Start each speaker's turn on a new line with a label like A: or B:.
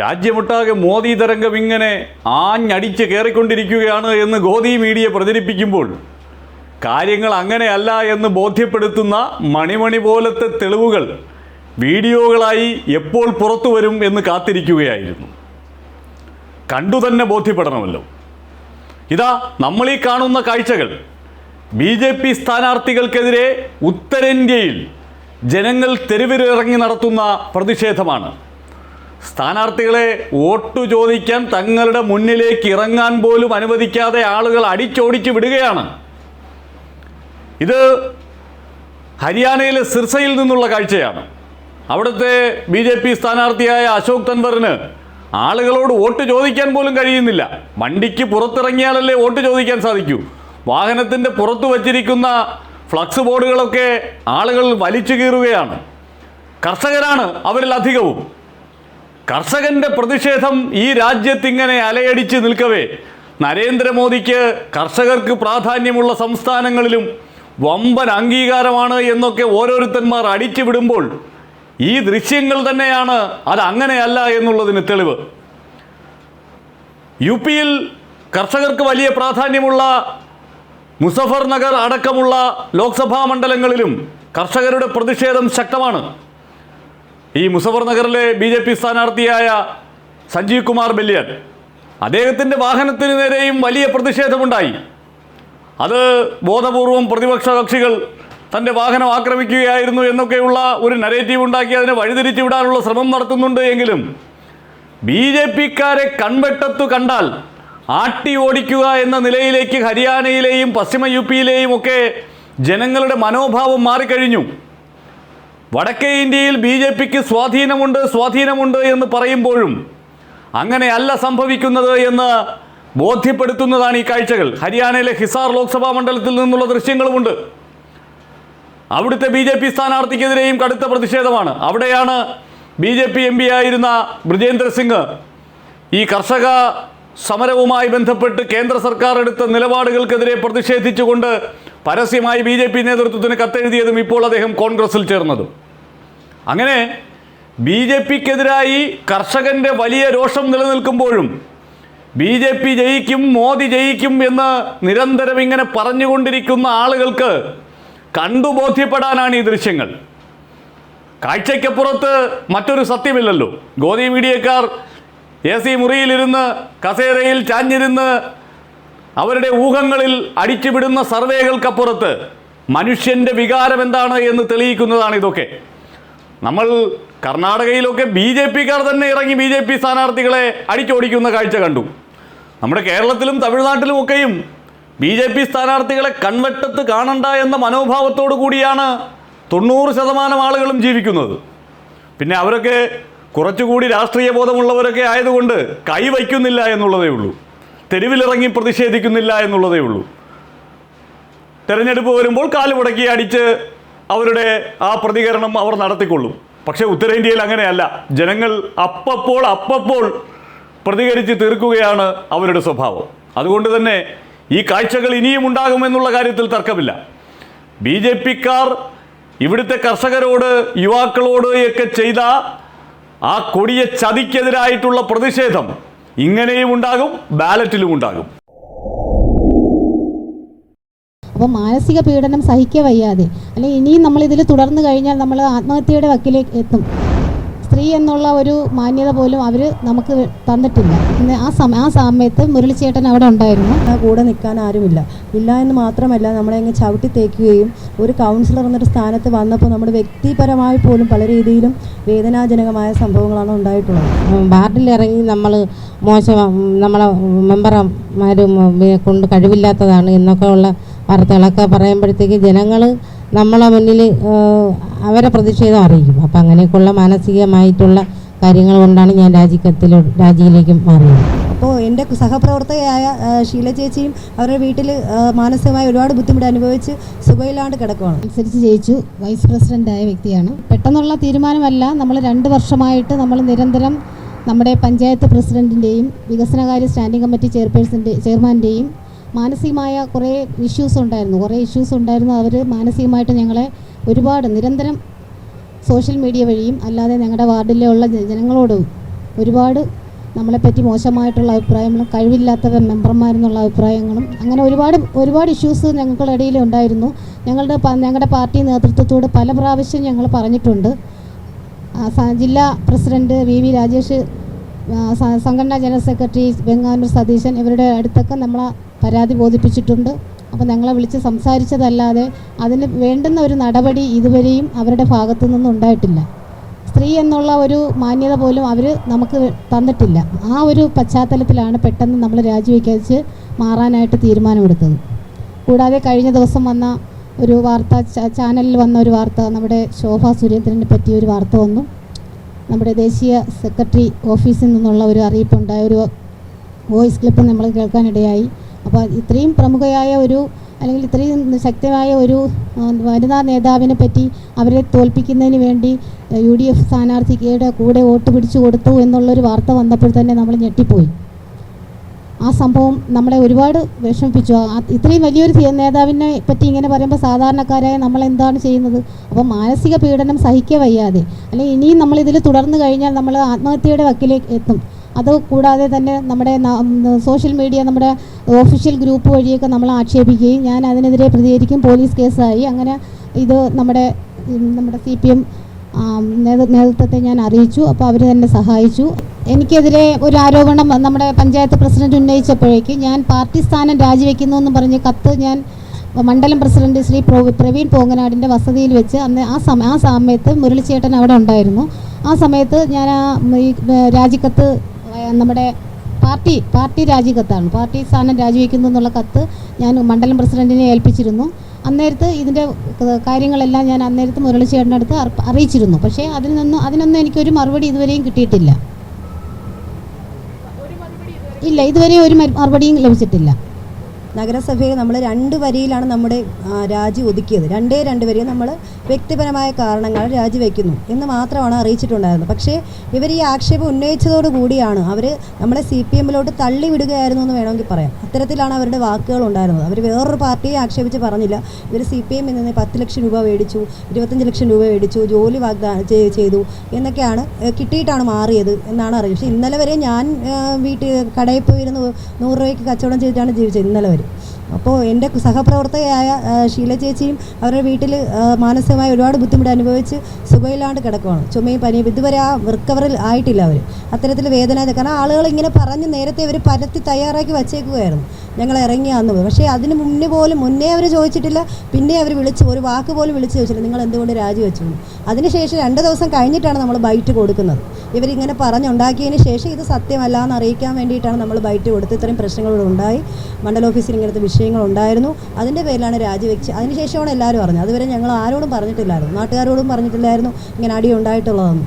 A: രാജ്യമൊട്ടാകെ മോദി തരംഗം ഇങ്ങനെ ആഞ്ഞടിച്ച് കയറിക്കൊണ്ടിരിക്കുകയാണ് എന്ന് ഗോദി മീഡിയ പ്രചരിപ്പിക്കുമ്പോൾ കാര്യങ്ങൾ അങ്ങനെയല്ല എന്ന് ബോധ്യപ്പെടുത്തുന്ന മണിമണി പോലത്തെ തെളിവുകൾ വീഡിയോകളായി എപ്പോൾ പുറത്തു വരും എന്ന് കാത്തിരിക്കുകയായിരുന്നു. കണ്ടു തന്നെ ബോധ്യപ്പെടണമല്ലോ. ഇതാ നമ്മൾ ഈ കാണുന്ന കാഴ്ചകൾ. ബി ജെ പി സ്ഥാനാർത്ഥികൾക്കെതിരെ ഉത്തരേന്ത്യയിൽ ജനങ്ങൾ തെരുവിലിറങ്ങി നടത്തുന്ന പ്രതിഷേധമാണ്. സ്ഥാനാർത്ഥികളെ വോട്ടു ചോദിക്കാൻ തങ്ങളുടെ മുന്നിലേക്ക് ഇറങ്ങാൻ പോലും അനുവദിക്കാതെ ആളുകൾ അടിച്ചോടിച്ച് വിടുകയാണ്. ഇത് ഹരിയാനയിലെ സിർസയിൽ നിന്നുള്ള കാഴ്ചയാണ്. അവിടുത്തെ ബി ജെ പി സ്ഥാനാർത്ഥിയായ അശോക് തൻവറിന് ആളുകളോട് വോട്ട് ചോദിക്കാൻ പോലും കഴിയുന്നില്ല. വണ്ടിക്ക് പുറത്തിറങ്ങിയാലല്ലേ വോട്ട് ചോദിക്കാൻ സാധിക്കൂ. വാഹനത്തിന്റെ പുറത്തു വച്ചിരിക്കുന്ന ഫ്ലക്സ് ബോർഡുകളൊക്കെ ആളുകൾ വലിച്ചു കീറുകയാണ്. കർഷകരാണ് അവരിൽ അധികവും കർഷകന്റെ പ്രതിഷേധം ഈ രാജ്യത്തിങ്ങനെ അലയടിച്ച് നിൽക്കവേ. നരേന്ദ്രമോദിക്ക് കർഷകർക്ക് പ്രാധാന്യമുള്ള സംസ്ഥാനങ്ങളിലും വമ്പൻ അംഗീകാരമാണ് എന്നൊക്കെ ഓരോരുത്തന്മാർ അടിച്ചു വിടുമ്പോൾ ഈ ദൃശ്യങ്ങൾ തന്നെയാണ് അത് അങ്ങനെയല്ല എന്നുള്ളതിന് തെളിവ്. യു പിയിൽ കർഷകർക്ക് വലിയ പ്രാധാന്യമുള്ള മുസഫർ നഗർ അടക്കമുള്ള ലോക്സഭാ മണ്ഡലങ്ങളിലും കർഷകരുടെ പ്രതിഷേധം ശക്തമാണ്. ഈ മുസഫർ നഗറിലെ ബി ജെ പി സ്ഥാനാർത്ഥിയായ സഞ്ജീവ് കുമാർ ബല്യൻ അദ്ദേഹത്തിന്റെ വാഹനത്തിന് നേരെയും വലിയ പ്രതിഷേധമുണ്ടായി. അത് ബോധപൂർവം പ്രതിപക്ഷ കക്ഷികൾ തന്റെ വാഹനം ആക്രമിക്കുകയായിരുന്നു എന്നൊക്കെയുള്ള ഒരു നരേറ്റീവ് ഉണ്ടാക്കി അതിനെ വഴിതിരിച്ചു വിടാനുള്ള ശ്രമം നടത്തുന്നുണ്ട് എങ്കിലും ബി ജെ പിക്കാരെ കൺവെട്ടത്തു കണ്ടാൽ ആട്ടി ഓടിക്കുക എന്ന നിലയിലേക്ക് ഹരിയാനയിലെയും പശ്ചിമ യു പിയിലെയും ഒക്കെ ജനങ്ങളുടെ മനോഭാവം മാറിക്കഴിഞ്ഞു. വടക്കേ ഇന്ത്യയിൽ ബി ജെ പിക്ക് സ്വാധീനമുണ്ട് സ്വാധീനമുണ്ട് എന്ന് പറയുമ്പോഴും അങ്ങനെയല്ല സംഭവിക്കുന്നത് എന്ന് ബോധ്യപ്പെടുത്തുന്നതാണ് ഈ കാഴ്ചകൾ. ഹരിയാനയിലെ ഹിസാർ ലോക്സഭാ മണ്ഡലത്തിൽ നിന്നുള്ള ദൃശ്യങ്ങളുമുണ്ട്. അവിടുത്തെ ബി ജെ പി സ്ഥാനാർത്ഥിക്കെതിരെയും കടുത്ത പ്രതിഷേധമാണ്. അവിടെയാണ് B J P M P ആയിരുന്ന ബ്രിജേന്ദ്ര സിംഗ് ഈ കർഷക സമരവുമായി ബന്ധപ്പെട്ട് കേന്ദ്ര സർക്കാർ എടുത്ത നിലപാടുകൾക്കെതിരെ പ്രതിഷേധിച്ചുകൊണ്ട് പരസ്യമായി ബി നേതൃത്വത്തിന് കത്തെഴുതിയതും ഇപ്പോൾ അദ്ദേഹം കോൺഗ്രസിൽ ചേർന്നതും. അങ്ങനെ ബി ജെ പിക്കെതിരായി കർഷകന്റെ വലിയ രോഷം നിലനിൽക്കുമ്പോഴും ബി ജെ പി ജയിക്കും മോദി ജയിക്കും എന്ന് നിരന്തരം ഇങ്ങനെ പറഞ്ഞുകൊണ്ടിരിക്കുന്ന ആളുകൾക്ക് കണ്ടു ബോധ്യപ്പെടാനാണ് ഈ ദൃശ്യങ്ങൾ. കാഴ്ചയ്ക്കപ്പുറത്ത് മറ്റൊരു സത്യമില്ലല്ലോ. ഗോദി മീഡിയക്കാർ എ സി മുറിയിലിരുന്ന് കസേരയിൽ ചാഞ്ഞിരുന്ന് അവരുടെ ഊഹങ്ങളിൽ അടിച്ചുവിടുന്ന സർവേകൾക്കപ്പുറത്ത് മനുഷ്യന്റെ വികാരം എന്താണ് എന്ന് തെളിയിക്കുന്നതാണ് ഇതൊക്കെ. നമ്മൾ കർണാടകയിലൊക്കെ ബി ജെ പിക്കാർ തന്നെ ഇറങ്ങി ബി ജെ പി സ്ഥാനാർത്ഥികളെ അടിച്ചോടിക്കുന്ന കാഴ്ച കണ്ടു. നമ്മുടെ കേരളത്തിലും തമിഴ്നാട്ടിലും ഒക്കെയും ബി ജെ പി സ്ഥാനാർത്ഥികളെ കൺവെട്ടത്ത് കാണണ്ട എന്ന മനോഭാവത്തോടു കൂടിയാണ് തൊണ്ണൂറ് ശതമാനം ആളുകളും ജീവിക്കുന്നത്. പിന്നെ അവരൊക്കെ കുറച്ചുകൂടി രാഷ്ട്രീയ ബോധമുള്ളവരൊക്കെ ആയതുകൊണ്ട് കൈവയ്ക്കുന്നില്ല എന്നുള്ളതേ ഉള്ളൂ. തെരുവിലിറങ്ങി പ്രതിഷേധിക്കുന്നില്ല എന്നുള്ളതേ ഉള്ളൂ. തെരഞ്ഞെടുപ്പ് വരുമ്പോൾ കാൽ മുടക്കി അടിച്ച് അവരുടെ ആ പ്രതികരണം അവർ നടത്തിക്കൊള്ളും. പക്ഷേ ഉത്തരേന്ത്യയിൽ അങ്ങനെയല്ല. ജനങ്ങൾ അപ്പപ്പോൾ അപ്പപ്പോൾ പ്രതികരിച്ച് തീർക്കുകയാണ് അവരുടെ സ്വഭാവം. അതുകൊണ്ട് തന്നെ ഈ കാഴ്ചകൾ ഇനിയും ഉണ്ടാകുമെന്നുള്ള കാര്യത്തിൽ തർക്കമില്ല. ബി ജെ പിക്കാർ ഇവിടുത്തെ കർഷകരോട് യുവാക്കളോട് ഒക്കെ ചെയ്ത ആ കൊടിയ ചതിക്കെതിരായിട്ടുള്ള പ്രതിഷേധം ഇങ്ങനെയും ഉണ്ടാകും ബാലറ്റിലും ഉണ്ടാകും.
B: അപ്പോൾ മാനസിക പീഡനം സഹിക്കുക വയ്യാതെ. അല്ലെങ്കിൽ ഇനിയും നമ്മൾ ഇതിൽ തുടർന്ന് കഴിഞ്ഞാൽ നമ്മൾ ആത്മഹത്യയുടെ വക്കിലേക്ക് എത്തും. സ്ത്രീ എന്നുള്ള ഒരു മാന്യത പോലും അവർ നമുക്ക് തന്നിട്ടില്ല. പിന്നെ ആ സമ ആ സമയത്ത് മുരളിച്ചേട്ടൻ അവിടെ ഉണ്ടായിരുന്നു.
C: ആ കൂടെ നിൽക്കാൻ ആരുമില്ല. ഇല്ല എന്ന് മാത്രമല്ല നമ്മളെ അങ്ങ് ചവിട്ടി തേക്കുകയും ഒരു കൗൺസിലർ എന്നൊരു സ്ഥാനത്ത് വന്നപ്പോൾ നമ്മുടെ വ്യക്തിപരമായി പോലും പല രീതിയിലും വേദനാജനകമായ സംഭവങ്ങളാണ് ഉണ്ടായിട്ടുള്ളത്.
D: വാർഡിലിറങ്ങി നമ്മൾ മോശം നമ്മളെ മെമ്പർമാരും കൊണ്ട് കഴിവില്ലാത്തതാണ് എന്നൊക്കെ ഉള്ള വാർത്തകളൊക്കെ പറയുമ്പോഴത്തേക്ക് ജനങ്ങൾ നമ്മളെ മുന്നിൽ അവരെ പ്രതിഷേധം അറിയിക്കും. അപ്പം അങ്ങനെയൊക്കെയുള്ള മാനസികമായിട്ടുള്ള കാര്യങ്ങൾ കൊണ്ടാണ് ഞാൻ രാജിക്കത്തിൽ രാജിയിലേക്ക് മാറിയത്.
C: അപ്പോൾ എന്റെ സഹപ്രവർത്തകയായ ഷീല ചേച്ചിയും അവരുടെ വീട്ടിൽ മാനസികമായി ഒരുപാട് ബുദ്ധിമുട്ട് അനുഭവിച്ച് സുഖയില്ലാണ്ട് കിടക്കുവാണ്.
B: അനുസരിച്ച് ജയിച്ചു. വൈസ് പ്രസിഡന്റായ വ്യക്തിയാണ്. പെട്ടെന്നുള്ള തീരുമാനമല്ല. നമ്മൾ രണ്ട് വർഷമായിട്ട് നമ്മൾ നിരന്തരം നമ്മുടെ പഞ്ചായത്ത് പ്രസിഡന്റിന്റെയും വികസനകാര്യ സ്റ്റാൻഡിംഗ് കമ്മിറ്റി ചെയർപേഴ്സന്റെ ചെയർമാന്റെയും മാനസികമായ കുറേ ഇഷ്യൂസ് ഉണ്ടായിരുന്നു. കുറേ ഇഷ്യൂസ് ഉണ്ടായിരുന്നു. അവർ മാനസികമായിട്ട് ഞങ്ങളെ ഒരുപാട് നിരന്തരം സോഷ്യൽ മീഡിയ വഴിയും അല്ലാതെ ഞങ്ങളുടെ വാർഡിലെ ഉള്ള ജനങ്ങളോടും ഒരുപാട് നമ്മളെപ്പറ്റി മോശമായിട്ടുള്ള അഭിപ്രായങ്ങളും കഴിവില്ലാത്ത മെമ്പർമാരെന്നുള്ള അഭിപ്രായങ്ങളും അങ്ങനെ ഒരുപാട് ഒരുപാട് ഇഷ്യൂസ് ഞങ്ങളുടെ ഇടയിൽ ഉണ്ടായിരുന്നു. ഞങ്ങളുടെ ഞങ്ങളുടെ പാർട്ടി നേതൃത്വത്തോട് പല പ്രാവശ്യം ഞങ്ങൾ പറഞ്ഞിട്ടുണ്ട്. ജില്ലാ പ്രസിഡന്റ് വി വി രാജേഷ് സംഘടനാ ജനറൽ സെക്രട്ടറി ബംഗാനൂർ സതീശൻ ഇവരുടെ അടുത്തൊക്കെ നമ്മളെ പരാതി ബോധിപ്പിച്ചിട്ടുണ്ട്. അപ്പോൾ ഞങ്ങളെ വിളിച്ച് സംസാരിച്ചതല്ലാതെ അതിന് വേണ്ടുന്ന ഒരു നടപടി ഇതുവരെയും അവരുടെ ഭാഗത്തു നിന്നും ഉണ്ടായിട്ടില്ല. സ്ത്രീ എന്നുള്ള ഒരു മാന്യത പോലും അവർ നമുക്ക് തന്നിട്ടില്ല. ആ ഒരു പശ്ചാത്തലത്തിലാണ് പെട്ടെന്ന് നമ്മൾ രാജിവെക്കാച്ച് മാറാനായിട്ട് തീരുമാനമെടുത്തത്. കൂടാതെ കഴിഞ്ഞ ദിവസം വന്ന ഒരു വാർത്ത ചാനലിൽ വന്ന ഒരു വാർത്ത നമ്മുടെ ശോഭ സുരേന്ദ്രനെ പറ്റിയ ഒരു വാർത്ത വന്നു. നമ്മുടെ ദേശീയ സെക്രട്ടറി ഓഫീസിൽ നിന്നുള്ള ഒരു അറിയിപ്പുണ്ടായ ഒരു വോയിസ് ക്ലിപ്പ് നമ്മൾ കേൾക്കാനിടയായി. അപ്പോൾ ഇത്രയും പ്രമുഖയായ ഒരു അല്ലെങ്കിൽ ഇത്രയും ശക്തമായ ഒരു വനിതാ നേതാവിനെ പറ്റി അവരെ തോൽപ്പിക്കുന്നതിന് വേണ്ടി യു ഡി എഫ് സ്ഥാനാർത്ഥിയുടെ കൂടെ വോട്ട് പിടിച്ചു കൊടുത്തു എന്നുള്ളൊരു വാർത്ത വന്നപ്പോൾ തന്നെ നമ്മൾ ഞെട്ടിപ്പോയി. ആ സംഭവം നമ്മളെ ഒരുപാട് വിഷമിപ്പിച്ചു. ഇത്രയും വലിയൊരു നേതാവിനെ പറ്റി ഇങ്ങനെ പറയുമ്പോൾ സാധാരണക്കാരായ നമ്മൾ എന്താണ് ചെയ്യുന്നത്? അപ്പോൾ മാനസിക പീഡനം സഹിക്കവയ്യാതെ അല്ലെങ്കിൽ ഇനിയും നമ്മൾ ഇതിൽ തുടർന്ന് കഴിഞ്ഞാൽ നമ്മൾ ആത്മഹത്യയുടെ വക്കിലേക്ക് എത്തും. അത് കൂടാതെ തന്നെ നമ്മുടെ സോഷ്യൽ മീഡിയ നമ്മുടെ ഒഫീഷ്യൽ ഗ്രൂപ്പ് വഴിയൊക്കെ നമ്മൾ ആക്ഷേപിക്കുകയും ഞാൻ അതിനെതിരെ പ്രതികരിക്കും പോലീസ് കേസായി. അങ്ങനെ ഇത് നമ്മുടെ നമ്മുടെ സി പി എം നേതൃത്വത്തെ ഞാൻ അറിയിച്ചു. അപ്പോൾ അവർ തന്നെ സഹായിച്ചു. എനിക്കെതിരെ ഒരു ആരോപണം നമ്മുടെ പഞ്ചായത്ത് പ്രസിഡന്റ് ഉന്നയിച്ചപ്പോഴേക്ക് ഞാൻ പാർട്ടി സ്ഥാനം രാജിവെക്കുന്നു എന്ന് പറഞ്ഞ് കത്ത് ഞാൻ മണ്ഡലം പ്രസിഡന്റ് ശ്രീ പ്രോ- പ്രവീൺ പോങ്ങനാടിന്റെ വസതിയിൽ വെച്ച് അന്ന് ആ സമയ ആ സമയത്ത് മുരളിച്ചേട്ടൻ അവിടെ ഉണ്ടായിരുന്നു. ആ സമയത്ത് ഞാൻ ആ ഈ രാജിക്കത്ത് നമ്മുടെ പാർട്ടി പാർട്ടി രാജിക്കത്താണ് പാർട്ടി സ്ഥാനം രാജിവെക്കുന്നു എന്നുള്ള കത്ത് ഞാൻ മണ്ഡലം പ്രസിഡന്റിനെ ഏൽപ്പിച്ചിരുന്നു. അന്നേരത്ത് ഇതിന്റെ കാര്യങ്ങളെല്ലാം ഞാൻ അന്നേരത്ത് മുരളിച്ചേട്ടന്റെ അടുത്ത് അറിയിച്ചിരുന്നു. പക്ഷേ അതിൽ നിന്നും അതിനൊന്നും എനിക്കൊരു മറുപടി ഇതുവരെയും കിട്ടിയിട്ടില്ല. ഇല്ല ഇതുവരെയും ഒരു മറുപടിയും ലഭിച്ചിട്ടില്ല.
C: നഗരസഭയിൽ നമ്മൾ രണ്ട് വരിയിലാണ് നമ്മുടെ രാജി ഒതുക്കിയത്. രണ്ടേ രണ്ട് വരിയിൽ നമ്മൾ വ്യക്തിപരമായ കാരണങ്ങൾ രാജിവെക്കുന്നു എന്ന് മാത്രമാണ് അറിയിച്ചിട്ടുണ്ടായിരുന്നത്. പക്ഷേ ഇവർ ഈ ആക്ഷേപം ഉന്നയിച്ചതോടുകൂടിയാണ് അവർ നമ്മളെ സി പി എമ്മിലോട്ട് തള്ളി വിടുകയായിരുന്നു എന്ന് വേണമെങ്കിൽ പറയാം. അത്തരത്തിലാണ് അവരുടെ വാക്കുകൾ ഉണ്ടായിരുന്നത്. അവർ വേറൊരു പാർട്ടിയെ ആക്ഷേപിച്ച് പറഞ്ഞില്ല. ഇവർ സി പി എമ്മിൽ നിന്ന് പത്ത് ലക്ഷം രൂപ മേടിച്ചു ഇരുപത്തഞ്ച് ലക്ഷം രൂപ മേടിച്ചു ജോലി വാഗ്ദാനം ചെയ്- ചെയ്തു എന്നൊക്കെയാണ് കിട്ടിയിട്ടാണ് മാറിയത് എന്നാണ് അറിയുന്നത്. പക്ഷേ ഇന്നലെ വരെ ഞാൻ വീട്ടിൽ കടയിൽ പോയിരുന്ന് നൂറ് രൂപയ്ക്ക് കച്ചവടം ചെയ്തിട്ടാണ് ജീവിച്ചത്. ഇന്നലെ വരെ. അപ്പോൾ എന്റെ സഹപ്രവർത്തകയായ ഷീല ചേച്ചിയും അവരുടെ വീട്ടിൽ മാനസികമായ ഒരുപാട് ബുദ്ധിമുട്ട് അനുഭവിച്ച് സുഖമില്ലാണ്ട് കിടക്കുകയാണ് ചുമയും പനിയും ഇതുവരെ ആ റിക്കവറിൽ ആയിട്ടില്ല അവർ അത്തരത്തിൽ വേദന കാരണം ആളുകൾ ഇങ്ങനെ പറഞ്ഞ് നേരത്തെ അവർ പരത്തി തയ്യാറാക്കി വച്ചേക്കുകയായിരുന്നു ഞങ്ങൾ ഇറങ്ങിയാന്ന് പോയി. പക്ഷേ അതിന് മുന്നേ പോലും മുന്നേ അവർ ചോദിച്ചിട്ടില്ല. പിന്നെ അവർ വിളിച്ചു ഒരു വാക്ക് പോലും വിളിച്ച് ചോദിച്ചില്ല. നിങ്ങൾ എന്തുകൊണ്ട് രാജിവെച്ചു. അതിനുശേഷം രണ്ട് ദിവസം കഴിഞ്ഞിട്ടാണ് നമ്മൾ ബൈറ്റ് കൊടുക്കുന്നത്. ഇവരിങ്ങനെ പറഞ്ഞുണ്ടാക്കിയതിന് ശേഷം ഇത് സത്യമല്ല എന്ന് അറിയിക്കാൻ വേണ്ടിയിട്ടാണ് നമ്മൾ ബൈറ്റ് കൊടുത്ത് ഇത്രയും പ്രശ്നങ്ങൾ ഇവിടെ ഉണ്ടായി. മണ്ഡല ഓഫീസിൽ ഇങ്ങനത്തെ വിഷയങ്ങൾ ഉണ്ടായിരുന്നു. അതിന്റെ പേരിലാണ് രാജിവെച്ച് അതിനുശേഷമാണ് എല്ലാവരും അറിഞ്ഞത്. അതുവരെ ഞങ്ങൾ ആരോടും പറഞ്ഞിട്ടില്ലായിരുന്നു. നാട്ടുകാരോടും പറഞ്ഞിട്ടില്ലായിരുന്നു. ഇങ്ങനെ അടി ഉണ്ടായിട്ടുള്ളതെന്ന്.